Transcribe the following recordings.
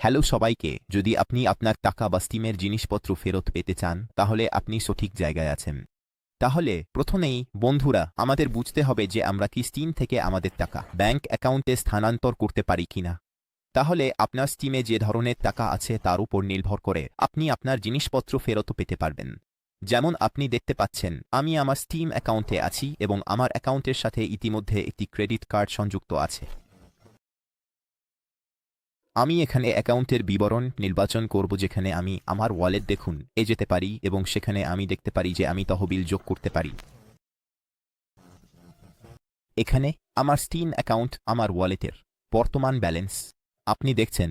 Hello সবাইকে, যদি আপনি আপনার টাকা বা স্টিমের জিনিসপত্র ফেরত পেতে চান, তাহলে আপনি সঠিক জায়গায় আছেন। তাহলে, প্রথমেই, বন্ধুরা, আমাদের বুঝতে হবে যে আমরা কি স্টিম থেকে আমাদের টাকা, ব্যাংক অ্যাকাউন্টে স্থানান্তর করতে পারি কিনা তাহলে, আপনার স্টিমে যে ধরনের টাকা আছে তার উপর নির্ভর করে আপনি আপনার জিনিসপত্র ফেরত পেতে পারবেন। যেমন আপনি দেখতে পাচ্ছেন, আমি আমার স্টিম অ্যাকাউন্টে আছি এবং আমার অ্যাকাউন্টের সাথে ইতিমধ্যে একটি ক্রেডিট কার্ড সংযুক্ত আছে। আমি এখানে অ্যাকাউন্টের বিবরণ নির্বাচন করব যেখানে আমি আমার ওয়ালেট দেখুন, এ যেতে পারি এবং সেখানে আমি দেখতে পারি যে আমি তহবিল যোগ করতে পারি। এখানে আমার স্টিম অ্যাকাউন্ট আমার ওয়ালেটের বর্তমান ব্যালেন্স আপনি দেখছেন।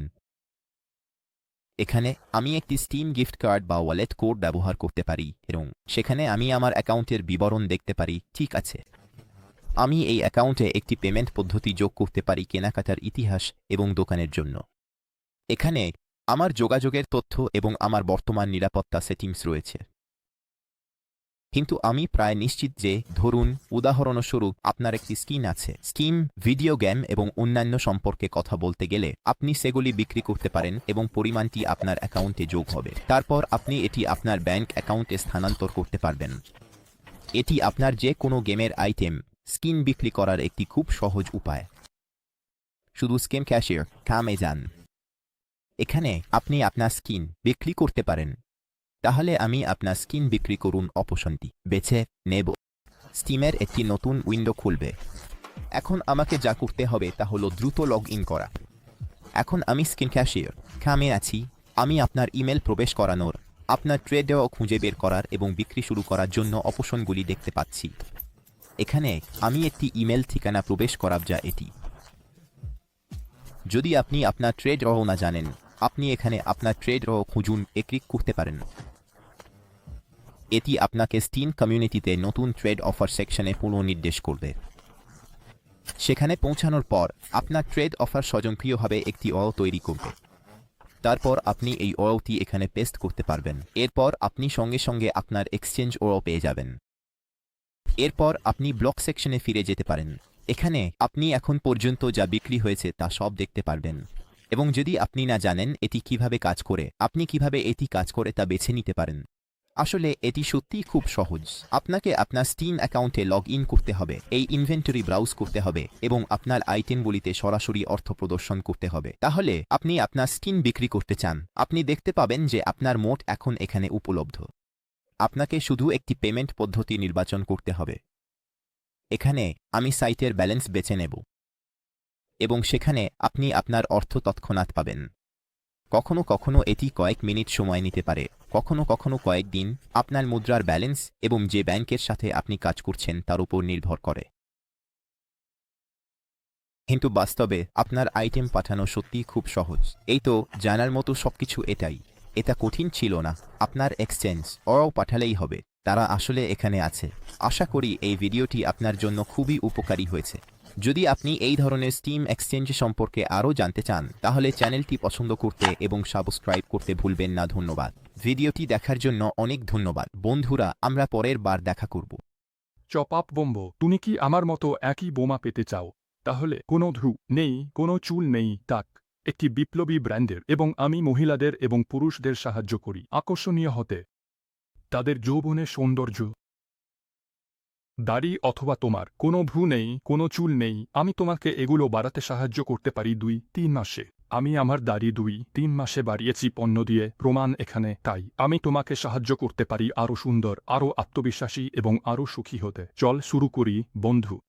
এখানে আমি একটি স্টিম গিফট কার্ড বা ওয়ালেট কোড ব্যবহার করতে পারি এবং সেখানে আমি আমার অ্যাকাউন্টের বিবরণ দেখতে পারি, ঠিক আছে। আমি এই অ্যাকাউন্টে একটি পেমেন্ট পদ্ধতি যোগ করতে পারি কেনাকাটার ইতিহাস এবং দোকানের জন্য। এখানে আমার যোগাযোগের তথ্য এবং আমার বর্তমান নিরাপত্তা সেটিংস রয়েছে। কিন্তু আমি প্রায় নিশ্চিত যে, ধরুন, উদাহরণস্বরূপ আপনার একটি স্কিন আছে। স্কিম ভিডিও গেম এবং অন্যান্য সম্পর্কে কথা বলতে গেলে আপনি সেগুলি বিক্রি করতে পারেন এবং পরিমাণটি আপনার অ্যাকাউন্টে যোগ হবে। তারপর আপনি এটি আপনার ব্যাংক অ্যাকাউন্টে স্থানান্তর করতে পারবেন। এটি আপনার যে কোনো গেমের আইটেম, স্কিন বিক্রি করার একটি খুব সহজ উপায়। শুধু স্কিম ক্যাশিয়ার, কামে যান। এখানে আপনি আপনার স্কিন বিক্রি করতে পারেন। তাহলে আমি আপনার স্কিন বিক্রি করুন অপশনটি, বেছে নেব। স্টিমের একটি নতুন উইন্ডো খুলবে। এখন আমাকে যা করতে হবে তা হলো দ্রুত লগ ইন করা। এখন আমি স্কিন ক্যাশিয়ার কামে আছি। আমি আপনার ইমেল প্রবেশ করানোর, আপনার ট্রেড ট্রেডেও খুঁজে বের করার এবং বিক্রি শুরু করার জন্য অপশনগুলি দেখতে পাচ্ছি। এখানে আমি একটি ইমেল ঠিকানা প্রবেশ করাব যা এটি। যদি আপনি আপনার ট্রেড রহ না জানেন আপনি এখানে আপনার ট্রেড রহ খুঁজুন, এ ক্লিক করতে পারেন। এটি আপনাকে স্টিম কমিউনিটিতে নতুন ট্রেড অফার সেকশনে পুনর্নির্দেশ করবে। সেখানে পৌঁছানোর পর আপনার ট্রেড অফার স্বয়ংক্রিয়ভাবে একটি অ তৈরি করবে। তারপর আপনি এই অটি এখানে পেস্ট করতে পারবেন। এরপর আপনি সঙ্গে সঙ্গে আপনার এক্সচেঞ্জ ও পেয়ে যাবেন। এরপর আপনি ব্লক সেকশনে ফিরে যেতে পারেন। এখানে আপনি এখন পর্যন্ত যা বিক্রি হয়েছে তা সব দেখতে পারবেন। এবং যদি আপনি না জানেন এটি কীভাবে কাজ করে, আপনি কীভাবে এটি কাজ করে তা বেছে নিতে পারেন। আসলে, এটি সত্যিই খুব সহজ। আপনাকে আপনার স্টিম অ্যাকাউন্টে লগ ইন করতে হবে, এই ইনভেন্টরি ব্রাউজ করতে হবে, এবং আপনার আইটেমগুলিতে সরাসরি অর্থ প্রদর্শন করতে হবে। তাহলে, আপনি আপনার স্কিন বিক্রি করতে চান। আপনি দেখতে পাবেন যে আপনার মোট এখন এখানে উপলব্ধ। আপনাকে শুধু একটি পেমেন্ট পদ্ধতি নির্বাচন করতে হবে। এখানে, আমি সাইটের ব্যালেন্স বেছে নেব। এবং সেখানে আপনি আপনার অর্থ তৎক্ষণাৎ পাবেন। কখনো কখনো এটি কয়েক মিনিট সময় নিতে পারে। কখনো কখনো কয়েকদিন আপনার মুদ্রার ব্যালেন্স এবং যে ব্যাংকের সাথে আপনি কাজ করছেন তার উপর নির্ভর করে। কিন্তু বাস্তবে আপনার আইটেম পাঠানো সত্যিই খুব সহজ। এই তো জানার মতো সবকিছু এটাই। এটা কঠিন ছিল না। আপনার এক্সচেঞ্জ ওরাও পাঠালেই হবে। তারা আসলে এখানে আছে। আশা করি এই ভিডিওটি আপনার জন্য খুবই উপকারী হয়েছে। যদি আপনি এই ধরনের স্টিম এক্সচেঞ্জ সম্পর্কে আরও জানতে চান, তাহলে চ্যানেলটি পছন্দ করতে এবং সাবস্ক্রাইব করতে ভুলবেন না, ধন্যবাদ। ভিডিওটি দেখার জন্য অনেক ধন্যবাদ। বন্ধুরা, আমরা পরের বার দেখা করব। চপাপ বোম্ব, তুমি কি আমার মতো একই বোমা পেতে চাও? তাহলে কোনো ধু নেই, কোনো চুল নেই, তাক। একটি বিপ্লবী ব্র্যান্ডের এবং আমি মহিলাদের এবং পুরুষদের সাহায্য করি। আকর্ষণীয় হতে। তাদের যৌবনে সৌন্দর্য। দাড়ি অথবা তোমার, কোনো ভ্রু নেই, কোনো চুল নেই, আমি তোমাকে এগুলো বাড়াতে সাহায্য করতে পারি দুই, তিন মাসে। আমি আমার দাড়ি দুই, তিন মাসে বাড়িয়েছি পণ্য দিয়ে, প্রমাণ এখানে, তাই, আমি তোমাকে সাহায্য করতে পারি আরও সুন্দর, আরও আত্মবিশ্বাসী এবং আরও সুখী হতে। চল শুরু করি, বন্ধু।